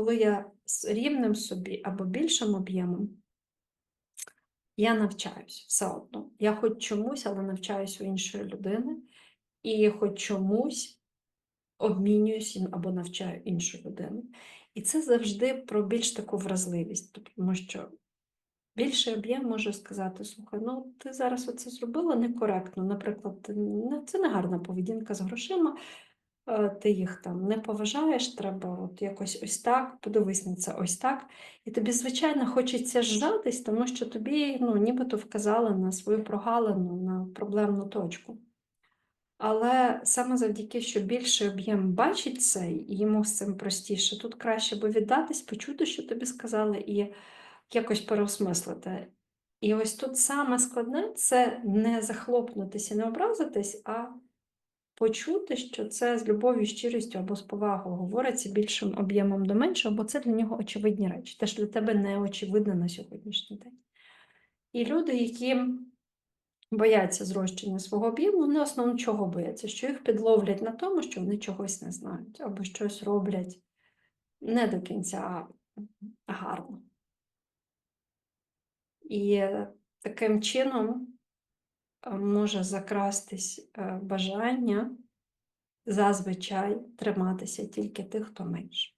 коли я з рівним собі або більшим об'ємом, я навчаюсь все одно. Я хоч чомусь, але навчаюсь у іншої людини, і хоч чомусь обмінююсь або навчаю іншу людину. І це завжди про більш таку вразливість, тому що більший об'єм може сказати: слухай, ну ти зараз оце зробила некоректно. Наприклад, це не гарна поведінка з грошима. Е, Ти їх там не поважаєш, треба от якось ось так, подивись на це ось так. І тобі, звичайно, хочеться зжатись, тому що тобі ну, нібито вказали на свою прогалину, на проблемну точку. Але саме завдяки, що більший об'єм бачить це, і йому з цим простіше, тут краще би віддатись, почути, що тобі сказали, і якось переосмислити. І ось тут саме складне це не захлопнутися, не образитись, а почути, що це з любов'ю, щирістю або з повагою говориться більшим об'ємом до меншого, бо це для нього очевидні речі. Те, що для тебе не очевидно на сьогоднішній день. І люди, які бояться зрощення свого об'єму, вони основно чого бояться? Що їх підловлять на тому, що вони чогось не знають, або щось роблять не до кінця гарно. І таким чином може закрастись е, бажання зазвичай триматися тільки тих, хто менше.